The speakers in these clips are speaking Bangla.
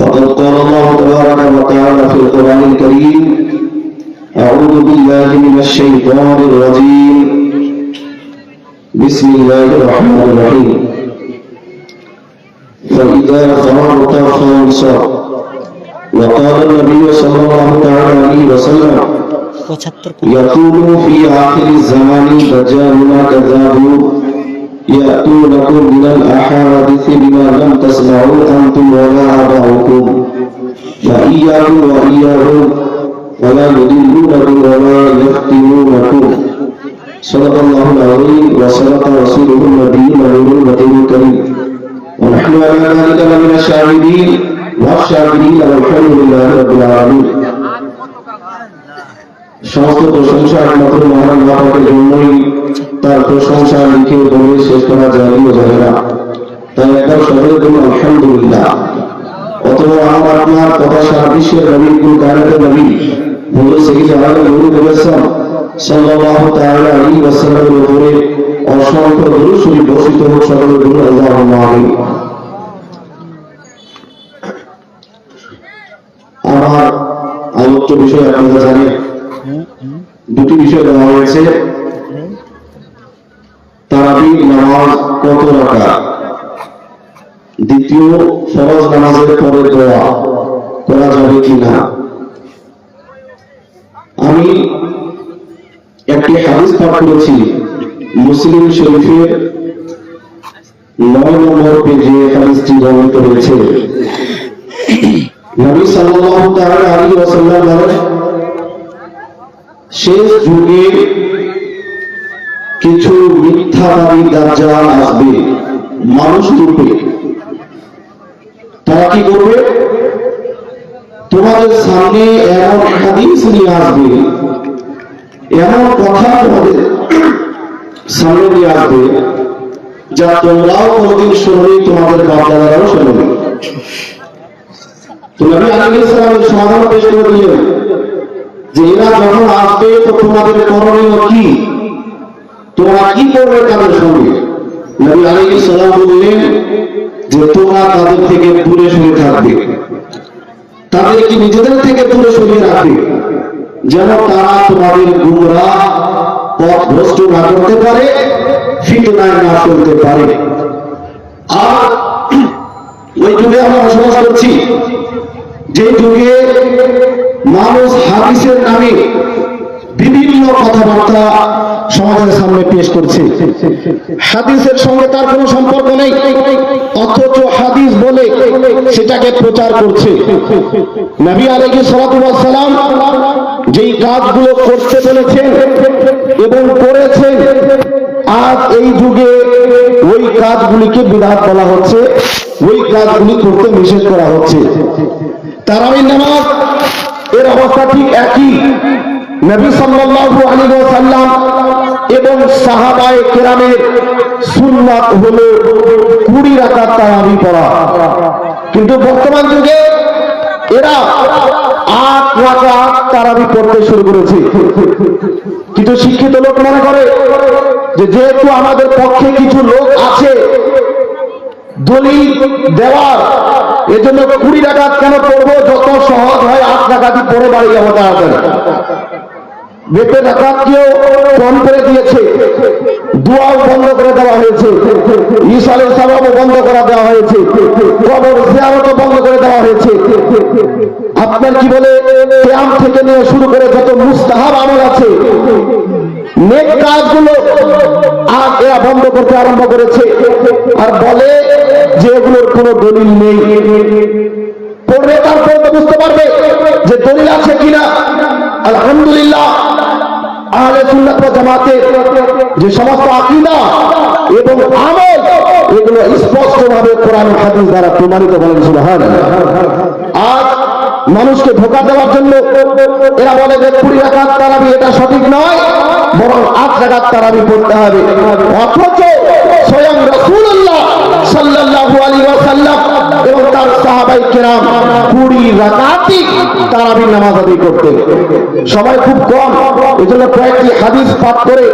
وقد قال الله تبارك وتعالى في القرآن الكريم أعوذ بالله من الشيطان الرجيم. بسم الله الرحمن الرحيم. فإذا فرغت فانصر. وقال النبي صلى الله تعالى عليه وسلم يقول في آخر الزمان دجالنا كذابون يأتونكم من الأحاديث بما لم تسمعوا أنتم ولا آباؤكم فإياكم وإياهم ولا يضلونكم ولا يفتنونكم صدق الله العظيم وصدق رسوله النبي النبي الكريم ونحن على ذلك لمن الشاهدين والشاكرين والحمد لله رب العالمين সমস্ত প্রশংসা একমাত্র মহান বাবাকে জন্যই তার প্রশংসা লিখে বলে শেষ করা যায়ও যায় না। তাই একবার সকলের জন্য আলহামদুলিল্লাহ। অথবা আমার আপনার কথা সারা বিশ্বের নবী, কোন কারণে নবী? বলে সেই জাহাজে নবী বলেছেন, সাল্লাল্লাহু তাআলা আলাইহি ওয়াসাল্লামের উপরে অসংখ্য হোক আমার আলোচ্য বিষয় আপনারা জানেন। দুটি বিষয় দেওয়া হয়েছে। নামাজ কত রাখা দ্বিতীয়, ফরজ নামাজের পরে দোয়া করা যাবে কিনা? আমি একটি হাদিস পাঠ করেছি, মুসলিম শরীফের নয় নম্বর পেজে হাদিসটি বর্ণিত হয়েছে নবী সাল্লাল্লাহু তাআলা আলাইহি ওয়াসাল্লাম শেষ যুগে কিছু মিথ্যাবাদী দাজ্জাল আসবে, মানুষ রূপে তারা কি করবে? তোমাদের সামনে এমন হাদিস নিয়ে আসবে, এমন কথা তোমাদের সামনে নিয়ে আসবে, যা তোমরাও কোনদিন শুনবে, তোমাদের বাপদাদারাও শুনবে। তো নবী সালামের সমাধান পেশ করে দিলেন যে এরা যখন আসবে, তো তোমাদের করণীয় কি? তোমরা কি করবে তাদের সঙ্গে। নবী আলাইহিস সালাম বললেন যে, তোমরা তাদের থেকে দূরে সরে থাকবে। তাদেরকে নিজেদের থেকে দূরে সরিয়ে রাখবে। যেন তারা তোমাদের গুমরা পথ ভ্রষ্ট না করতে পারে, ফিতনায় না ফেলতে পারে। আর ওই যুগে আমরা বসবাস করছি, যে যুগে মানুষ হাদিসের নামে বিভিন্ন কথাবার্তা সমাজের সামনে পেশ করছে। হাদিসের সঙ্গে তার কোনো সম্পর্ক নেই, অথচ হাদিস বলে সেটাকে প্রচার করছে। নবী সালাম যেই কাজগুলো করতে বলেছেন এবং করেছেন, আজ এই যুগে ওই কাজগুলিকে বিধাত বলা হচ্ছে, ওই কাজগুলি করতে নিষেধ করা হচ্ছে। তারাবির নামাজ এর অবস্থা ঠিক একই। নবী সাল্লাল্লাহু আলাইহি ওয়াসাল্লাম এবং সাহাবায়ে কেরামের সুন্নাত হলো 20 রাকাত তারাবি পড়া। কিন্তু বর্তমান যুগে এরা আট রাকাত তারাবি পড়তে শুরু করেছে। কিন্তু শিক্ষিত লোক মনে করে যে যেহেতু আমাদের পক্ষে কিছু লোক আছে, দলিল দেওয়ার এজন্য কুড়ি টাকা কেন পড়ব? যত সহজ হয় আট টাকাটি পরে বাড়ি যাব তাড়াতাড়ি বেপে ডাকাতকেও কম করে দিয়েছে। দুয়াও বন্ধ করে দেওয়া হয়েছে। ইসালের সাবাবও বন্ধ করে দেওয়া হয়েছে। কবর জিয়ারতও বন্ধ করে দেওয়া হয়েছে। আপনার কি বলে, ক্যাম্প থেকে নিয়ে শুরু করে যত মুস্তাহাব আমল আছে, নেক কাজগুলো আর এরা বন্ধ করতে আরম্ভ করেছে। আর বলে যে এগুলোর কোনো দলিল নেই। পড়বে তারপরে তো বুঝতে পারবে যে দলিল আছে কিনা। আলহামদুলিল্লাহ জামাতের যে সমস্ত আকীদা এবং আমল, এগুলো স্পষ্টভাবে কোরআন হাদিস দ্বারা প্রমাণিত আজ মানুষকে ধোকা দেওয়ার জন্য এরা বলে যে কুড়ি রাখাত তারাবি এটা সঠিক নয়, বরং আট রাখাত তারাবি পড়তে হবে। অথচ স্বয়ং রসুল্লাহ সাল্লাল্লাহু আলাইহি ওয়াসাল্লাম এবং তার সাহাবাই কেরাম কুড়ি রাকাতই তারাবির নামাজ আদায় করতেন। সবাই খুব কম। এজন্য কয়েকটি হাদিস পাঠ করে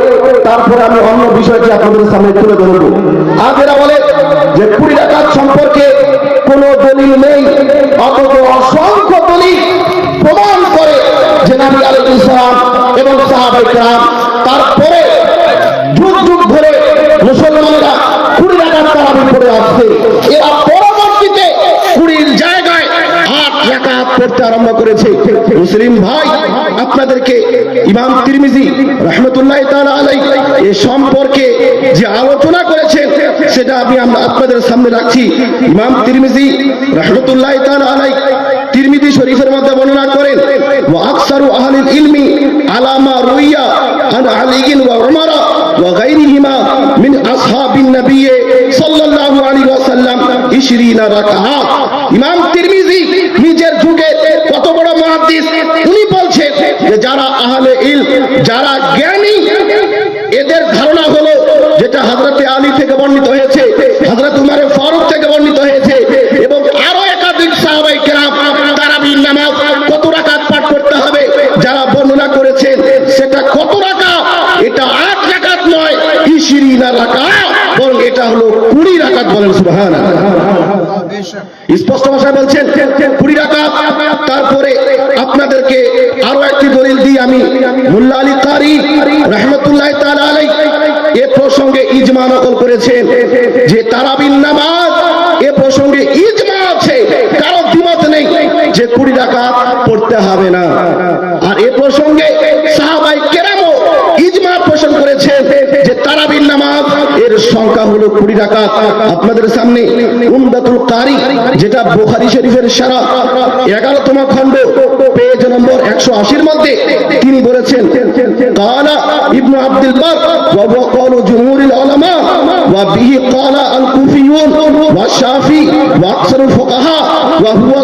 তারপরে আমি অন্য বিষয়টি আপনাদের সামনে তুলে ধরব। আগেরা বলে যে কুড়ি ডাকাত সম্পর্কে কোন দলিল নেই, অথচ অসংখ্য দলিল প্রমাণ করে যে নাবি আলী ইসলাম এবং সাহাবাই তারপর আরম্ভ করেছে। মুসলিম ভাই, আপনাদেরকে ইমাম তিরমিজি রহমতুল্লাহ আলাই এ সম্পর্কে যে আলোচনা করেছেন সেটা আমি আপনাদের সামনে রাখছি। ইমাম তিরমিজি রহমতুল্লাহ আলাই তিরমিজি শরীফের মধ্যে বর্ণনা করেন আকসারু আহলিল ইলমি আলামা রুইয়া আন আলিগিন ওয়া উমারা ওয়া মিন আসহাবিন সাল্লাল্লাহু আলাইহি ওয়াসাল্লাম 20 রাকাত ইমাম তিরমিজি নিজের যুগে মুহাদ্দিস উনি বলছেন যে যারা আহলে ইল যারা জ্ঞানী এদের ধারণা হলো যেটা হযরতে আলী থেকে বর্ণিত হয়েছে হযরত উমারে ফারুক থেকে বর্ণিত হয়েছে এবং আরও একাধিক সাহাবাই কেরাম তারাবির নামাজ কত রাকাত পাঠ করতে হবে যারা বর্ণনা করেছেন সেটা কত রাকাত? এটা আট রাকাত নয় ইশিরিনা রাকাত বরং এটা হলো কুড়ি রাকাত বলেন সুবহানাল্লাহ। স্পষ্ট ভাষায় বলছেন কুড়ি রাকাত মুল্লা আলী কারি রহমতুল্লাহ তাআলা আলাই এ প্রসঙ্গে ইজমা নকল করেছেন যে তারাবিন নামাজ এ প্রসঙ্গে ইজমা আছে, কারও নেই যে কুড়ি রাকাত পড়তে হবে না। আর এ প্রসঙ্গে সাহাবাই কেরামও ইজমা পোষণ করেছেন যে তারাবিন নামাজ এর সংখ্যা হলো কুড়ি রাকাত। আপনাদের সামনে উমদাতুল কারি যেটা বুখারী শরীফের সারা এগারোতম খণ্ড পেজ নম্বর একশো আশির মধ্যে তিনি বলেছেন, কালা ইবনু আব্দুল বার ওয়া উলামা ওয়া বিহি কালা আল কুফিয়ুন ওয়া শাফি ওয়া আকসারুল ফুকাহা ওয়া হুয়া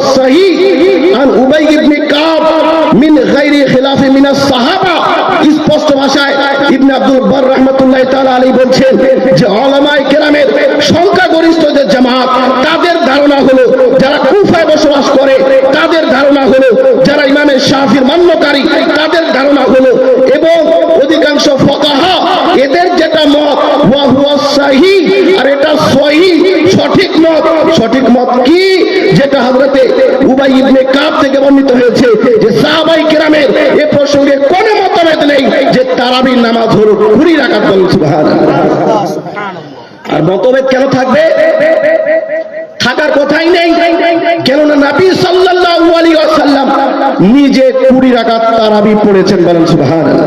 আন উবাই ইবনে কাব মিন গায়রি খিলাফি সাহাবা। স্পষ্ট ভাষায় ইবনে আব্দুল বার তাআলা আলী বলছেন যে ওলামায়ে কেরামের সংখ্যাগরিষ্ঠ যে জামাত, তাদের ধারণা হলো যারা কুফায় বসবাস করে, তাদের যারা ইমামের শাফির মান্যকারী তাদের ধারণা হলো এবং অধিকাংশ ফকাহা এদের যেটা মত আর এটা সহিহ সঠিক মত। সঠিক মত কি? যেটা হযরতে উবাই ইবনে কাব থেকে বর্ণিত হয়েছে যে সাহাবাই কেরামের এ প্রসঙ্গে কোনো মতভেদ নেই যে তারাবির নামাজ হলো কুড়ি বলেন, সুবহানাল্লাহ। আর মতভেদ কেন থাকবে? থাকার কথাই নেই কেননা নবী সাল্লাল্লাহু আলাইহি ওয়াসাল্লাম নিজে কুড়ি রাকাত তারাবি পড়েছেন বলেন সুবহানাল্লাহ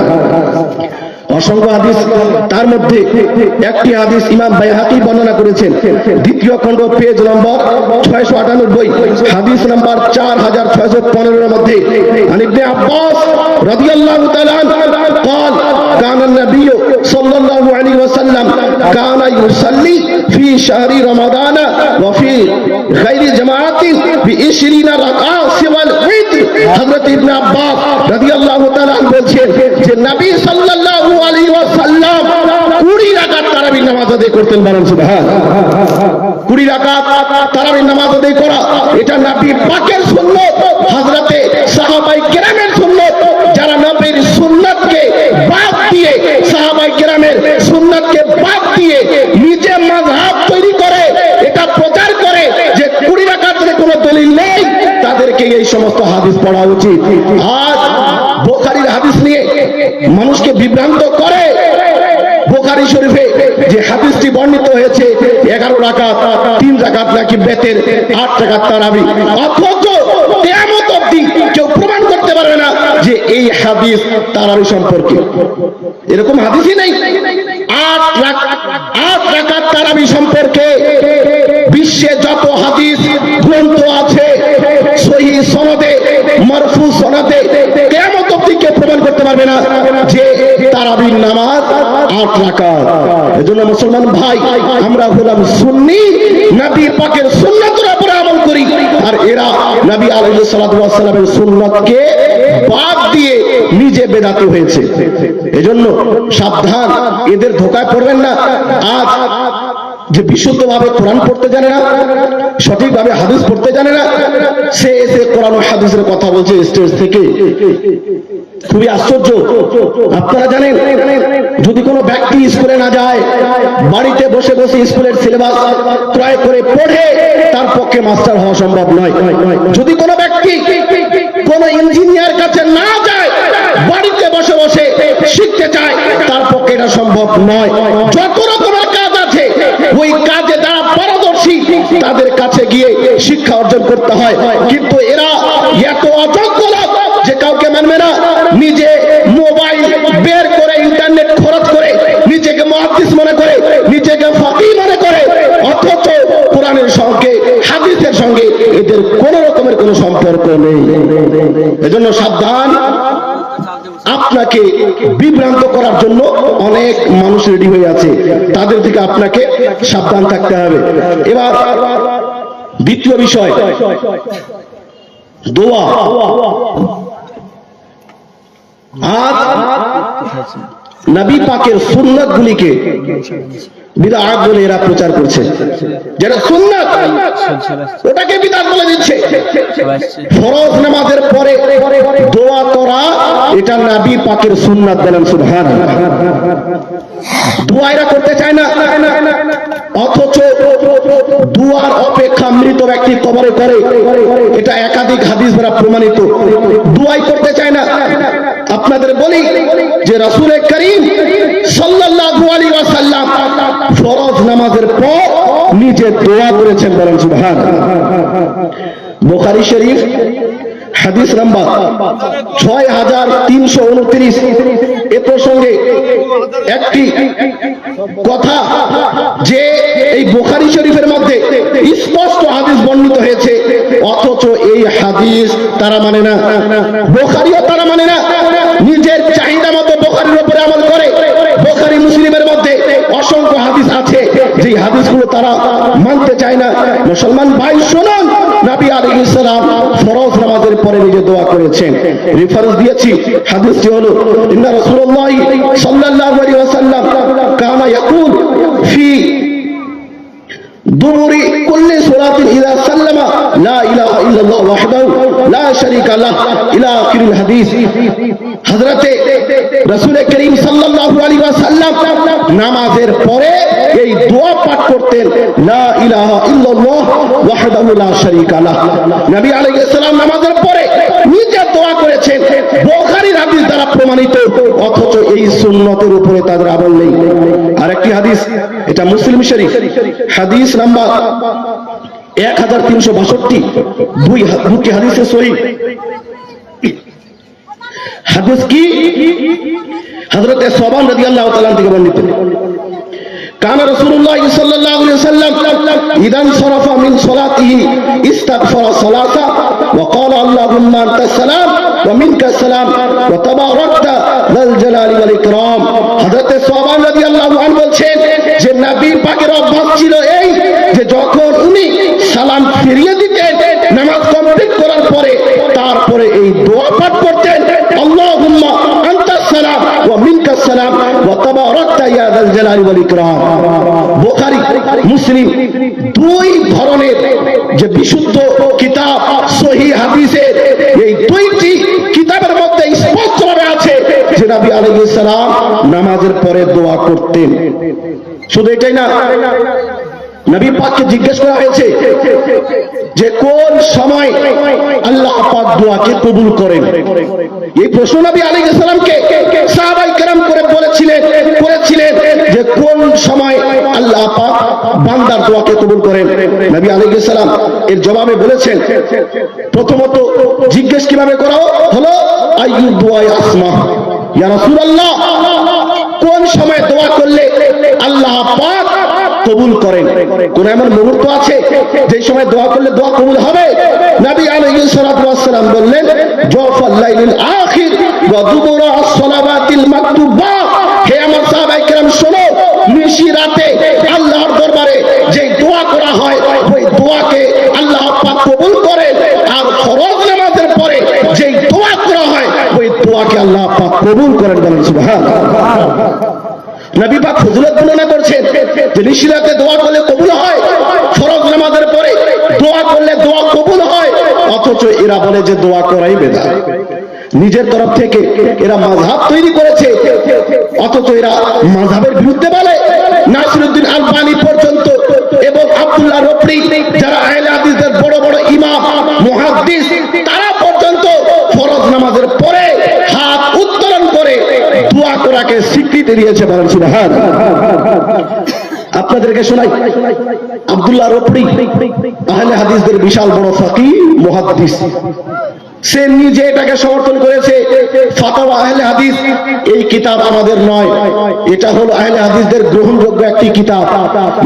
অসংখ্য হাদিস তার মধ্যে একটি হাদিস ইমাম বাইহাকি বর্ণনা করেছেন দ্বিতীয় খণ্ড পেজ নম্বর ছয়শো আটানব্বই হাদিস নম্বর চার হাজার ছয়শো পনেরোর মধ্যে عن ابن عباس رضي الله تعالى عنه قال كان النبي সাল্লাল্লাহু আলাইহি ওয়াসাল্লাম কানা ইউসাল্লি ফি শাহরি রমাদান ওয়া ফি গায়রি জামাআতি বি 20 রাকআ সিওয়াল উইত্র হযরত ইবনে আব্বাস রাদিয়াল্লাহু তাআলা বলছেন যে নবী সাল্লাল্লাহু আলাইহি ওয়াসাল্লাম 20 রাকাত তারাবির নামাজ আদায় করতেন বলেন সুবহান। কুড়ি রাকাত তারাবির নামাজ আদায় করা, এটা নবী পাকের সুন্নাত। এই সমস্ত হাদিস পড়া উচিত। আজ বোখারির হাদিস নিয়ে মানুষকে বিভ্রান্ত করে বোখারি শরীফে যে হাদিসটি বর্ণিত হয়েছে, এগারো রাকাত, তিন রাকাত নাকি বেতের, আট রাকাত তারাবি। অথচ অবধি কেউ প্রমাণ করতে পারবে না যে এই হাদিস তারাবি সম্পর্কে। এরকম হাদিসই নেই। আট রাক- আট রাকাত তারাবি সম্পর্কে বিশ্বে যত সনদে, মারফু সনদে কেয়ামত অবধি কেউ প্রমাণ করতে পারবে না যে তারাবির নামাজ আট রাকাত। এজন্য মুসলমান ভাই, আমরা হলাম সুন্নি, নবী পাকের সুন্নাতের উপরে আমল করি। আর এরা নবী আলাইহিস সালাতু ওয়াস সালামের সুন্নাতকে বাদ দিয়ে নিজে বেদাতি হয়েছে। এজন্য সাবধান, এদের ধোকায় পড়বেন না। আজ যে বিশুদ্ধভাবে কোরআন পড়তে জানে না, সঠিকভাবে হাদিস পড়তে জানে না, সে এসে কোরআন হাদিসের কথা বলছে স্টেজ থেকে। খুবই আশ্চর্য। আপনারা জানেন, যদি কোনো ব্যক্তি স্কুলে না যায়, বাড়িতে বসে বসে স্কুলের সিলেবাস ক্রয় করে পড়ে, তার পক্ষে মাস্টার হওয়া সম্ভব নয়। যদি কোনো ব্যক্তি কোনো ইঞ্জিনিয়ার কাছে না যায়, বাড়িতে বসে বসে শিখতে চায়, তার পক্ষে এটা সম্ভব নয়। যত রকমের তাদের কাছে গিয়ে শিক্ষা অর্জন করতে হয়। কিন্তু এরা এত অযোগ্য লোক যে কাউকে মানবে না। নিজে মোবাইল বের করে, ইন্টারনেট খরচ করে, নিজেকে মহাদিস মনে করে, নিজেকে ফাঁকি মনে করে। অথচ কোরআনের সঙ্গে, হাদিসের সঙ্গে এদের কোন রকমের কোনো সম্পর্ক নেই। এজন্য সাবধান আপনাকে বিভ্রান্ত করার জন্য অনেক মানুষ রেডি হয়ে আছে। তাদের থেকে আপনাকে সাবধান থাকতে হবে। এবার দ্বিতীয় বিষয় দোয়া। আর নবী পাকের সুন্নাত গুলিকে বিদাত বলে এরা প্রচার করছে। যেটা সুন্নাত, ওটাকে বিদাত বলে দিচ্ছে। ফরজ নামাজের পরে দোয়া করা, এটা নবী পাকের সুন্নাত বলেন দোয়া এরা করতে চায় না। অথচ দুয়ার অপেক্ষা মৃত ব্যক্তি কবরে করে। এটা একাধিক হাদিস দ্বারা প্রমাণিত। দুয়াই করতে চায় না। আপনাদের বলি যে রাসূল করিম একটি কথা যে এই বোখারি শরীফের মধ্যে স্পষ্ট হাদিস বর্ণিত হয়েছে, অথচ এই হাদিস তারা মানে না। বোখারিও তারা মানে না। নিজের চাহিদা মতো বোখারির উপরে আমল করে বোখারি মুসলিমের মধ্যে অসংখ্য হাদিস আছে যে হাদিসগুলো তারা মানতে চায় না। মুসলমান ভাই, শুনুন। নবী আলী ইসলাম ফরজ নামাজের পরে নিজে দোয়া করেছেন। রেফারেন্স দিয়েছি। হাদিসটি হলো, ইন্না রাসূলুল্লাহ সাল্লাল্লাহু আলাইহি ওয়াসাল্লাম কানা ইয়াকুল ফি নামাজের পরে এই দোয়া পাঠ করতেন, লা ইলাহা ইল্লাল্লাহ ওয়াহদাহু লা শারীকা লাহ। নবী আলাইহিস সালাম নামাজের পরে নিজে দোয়া করেছেন। বুখারীর হাদিস দ্বারা প্রমাণিত, অথচ এই সুন্নতের উপরে তাদের আমল নেই। আরেকটি হাদিস, এটা মুসলিম শরীফ। হাদিস নাম্বার এক হাজার তিনশো বাষট্টি, দুই দুটি হাদিসে সহি। হাদিস কি? হযরতে সোবান রাদিয়াল্লাহু তাআলা থেকে বর্ণিত। كان رسول الله صلى الله عليه وسلم إذا انصرف من صلاته استغفر صلاة وقال اللهم أنت السلام ومنك السلام وتباركت ذا الجلال والإكرام حضرت সোহাবান রাদিয়াল্লাহু আনহু বলছেন যে নবী পাকের অভ্যাস ছিল এই যে যখন উনি সালাম ফিরিয়ে দিতেন দুই ধরনের যে বিশুদ্ধ কিতাব কিতাবের মধ্যে আছে নামাজের পরে দোয়া করতেন। শুধু এটাই না নবী পাককে জিজ্ঞেস করা হয়েছে যে কোন সময় আল্লাহ পাক দোয়াকে কবুল করেন? এই প্রশ্ন নবী সাহাবাই করে বলেছিলেন, করেছিলেন যে কোন সময় আল্লাহ পাক বান্দার দোয়াকে কবুল করেন? নবী এর জবাবে বলেছেন, প্রথমত জিজ্ঞেস কীভাবে করা হলো? আইয়ু দোয়া আসমা ইয়া রাসূলুল্লাহ, কোন সময় দোয়া করলে আল্লাহ পাক কবুল করেন। কোন এমন মুহূর্ত আছে? যে সময় দোয়া করলে দোয়া কবুল হবে? নবী আলাইহিস সালাতু ওয়াস সালাম বললেন জওফাল লাইলিল আখির ওয়া দুবুরা আস-সালাওয়াতিল মাকতুবা। হে আমার সাহাবায়ে কেরাম, শোনো, নিশি রাতে আল্লাহর দরবারে যে দোয়া করা হয়, ওই দোয়াকে আল্লাহ পাক কবুল করেন। আর ফরজ নামাজের পরে যে দোয়া করা হয়, ওই দোয়াকে আল্লাহ পাক কবুল করেন বলেন সুবহানাল্লাহ। নবী পাক ফজিলত বর্ণনা করছেন যে নিশিরাতে দোয়া করলে কবুল হয়, ফরজ নামাজের পরে দোয়া করলে দোয়া কবুল হয়, অথচ এরা বলে যে দোয়া করাই বেদা নিজের তরফ থেকে এরা মাঝহাব তৈরি করেছে, অথচ এরা মাঝহাবের বিরুদ্ধে বলে। নাসিরুদ্দিন আলবানি পর্যন্ত এবং আব্দুল্লাহ রফরি, যারা আহলে হাদিসের বড় বড় ইমাম, মুহাদ্দিস, তারা পর্যন্ত ফরজ নামাজের পরে করাকে স্বীকৃতি দিয়েছে বলেন সুবহান। আপনাদেরকে শোনাই, আব্দুল্লাহ রফরি, আহলে হাদিসদের বিশাল বড় ফাকি, মুহাদ্দিস। সে নিজে এটাকে সমর্থন করেছে ফাতাওয়া আহলে হাদিস, এই কিতাব আমাদের নয়। এটা হলো আহলে হাদিসদের গ্রহণযোগ্য একটি কিতাব।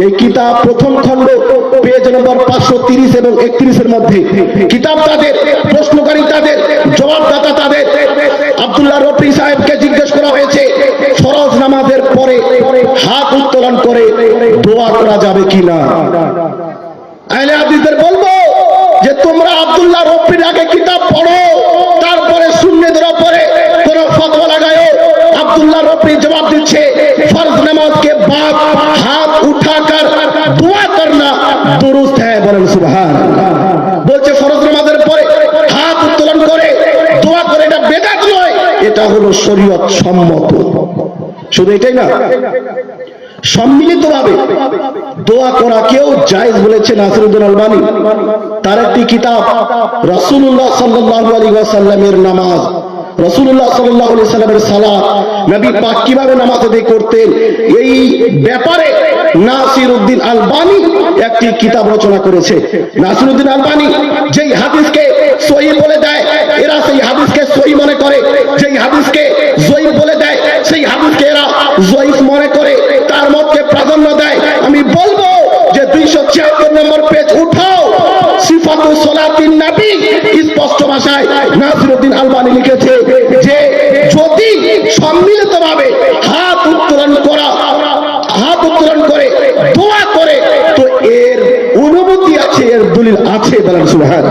এই কিতাব প্রথম খণ্ড হাত উত্তোলন করে দোয়া করা যাবে কিনা? আহলে বলব যে তোমরা আবদুল্লাহ রফির আগে কিতাব পড়ো, তারপরে শূন্যে পরে কোনো ফতোয়া লাগায় আবদুল্লাহ রফি জবাব দিচ্ছে, ফরজ নামাজকে বাপ হাত উঠাকার দুরুস্ত হ্যাঁ বলেন বলছে, ফরজ নামাজের পরে হাত উত্তোলন করে, দোয়া করে, এটা বেদাত নয়, এটা হলো শরীয়ত সম্মত। শুধু এটাই না, সম্মিলিতভাবে দোয়া করা কেউ জায়েজ বলেছেন নাসিরুদ্দিন আলবানি। তার একটি কিতাব, রাসূলুল্লাহ সাল্লাল্লাহু আলাইহি ওয়াসাল্লামের নামাজ। রাসূলুল্লাহ সাল্লাল্লাহু আলাইহি সাল্লামের সালাত, নবী পাক কীভাবে নামাজ আদায় করতেন? এই ব্যাপারে নাসিরুদ্দিন আলবানী একটি কিতাব রচনা করেছে। নাসিরুদ্দিন আলবানী যেই হাদিসকে সহি বলে দেয়, এরা সেই হাদিসকে সহি মনে করে। যেই হাদিসকে জয়ীফ বলে দেয়, সেই হাদিসকে এরা জয়ীফ মনে করে। তার মতকে প্রাধান্য দেয়, আমি বলব যে দুইশো ছিয়াত্তর নম্বর পেজ উঠাও। সিফাতু সলাতিন নবী স্পষ্ট ভাষায় নাসিরুদ্দিন আলবানী লিখেছে সুবহান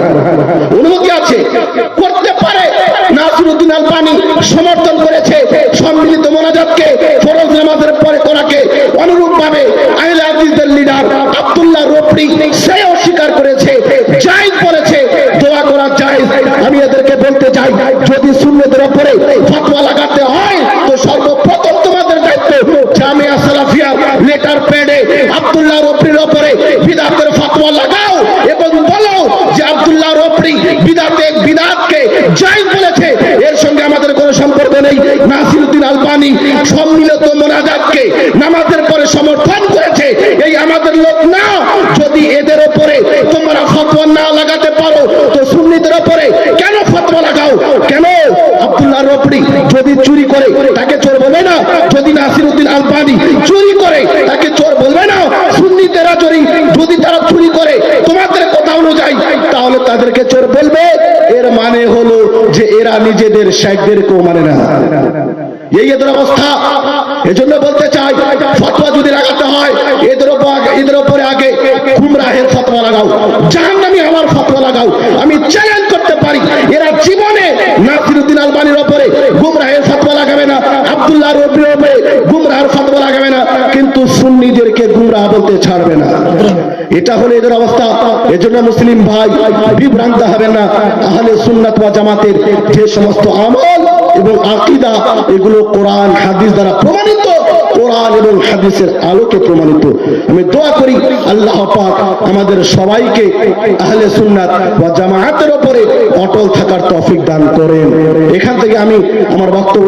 অনুমতি আছে করতে পারে নাসিরুদ্দিন আলবানী সমর্থন করেছে সম্মিলিত মোনাজাতকে ফরজ নামাজের পরে করাকে অনুরূপ ভাবে আহলে হাদিসদের লিডার আব্দুল্লাহ রফরি সে অস্বীকার করেছে জায়েজ বলেছে দোয়া করা জায়েজ আমি এদেরকে বলতে চাই যদি সুন্নতের উপরে ফতোয়া লাগাতে হয় তো সর্বপ্রথম তোমাদের দায়িত্ব জামিয়া সালাফিয়ার লেটার প্যাডে আব্দুল্লাহ রফরির উপরে বিদাতের ফতোয়া লাগাও নেই। নাসিরুদ্দিন আলবানী সম্মিলিত মোনাজাতকে নামাজের পরে সমর্থন করেছে। এই আমাদের লোক না, যদি এদের উপরে তোমরা ফতোয়া না লাগাতে পারো, তো সুন্নিদের উপরে কেন ফতোয়া লাগাও? কেন? আব্দুল্লাহ রফরি যদি চুরি করে, তাকে চোর বলবে না? যদি নাসিরুদ্দিন আলবানী চুরি করে, তাকে চোর বলবে না? সুন্নিতেরা চুরি যদি তারা চুরি করে তোমাদের কথা অনুযায়ী, তাহলে তাদেরকে চোর বলবে। এর মানে হলো যে এরা নিজেদের শেখদেরকেও মানে না। এই এদের অবস্থা। এজন্য বলতে চাই, ফতোয়া যদি লাগাতে হয়, এদের এদের উপরে আগে গুমরাহের ফতোয়া লাগাও। জাহান্নামী আমার ফতোয়া লাগাও। আমি চ্যালেঞ্জ করতে পারি, এরা জীবনে নাসিরুদ্দিন আলবানির ওপরে গুমরাহের ফতোয়া লাগাবে না আব্দুল্লাহ রবির ফতোয়া লাগাবে না, কিন্তু সুন্নিদেরকে গুমরাহ বলতে ছাড়বে না। এটা হলো এদের অবস্থা। এজন্য মুসলিম ভাই, বিভ্রান্ত না। সুন্নাত ওয়া জামাতের যে সমস্ত আমল এবং আকিদা, এগুলো কোরআন, হাদিস দ্বারা প্রমাণিত। কোরআন এবং হাদিসের আলোকে প্রমাণিত। আমি দোয়া করি আল্লাহ পাক আমাদের সবাইকে আহলে সুন্নাত ওয়া জামায়াতের উপরে অটল থাকার তৌফিক দান করেন। এখান থেকে আমি আমার বক্তব্য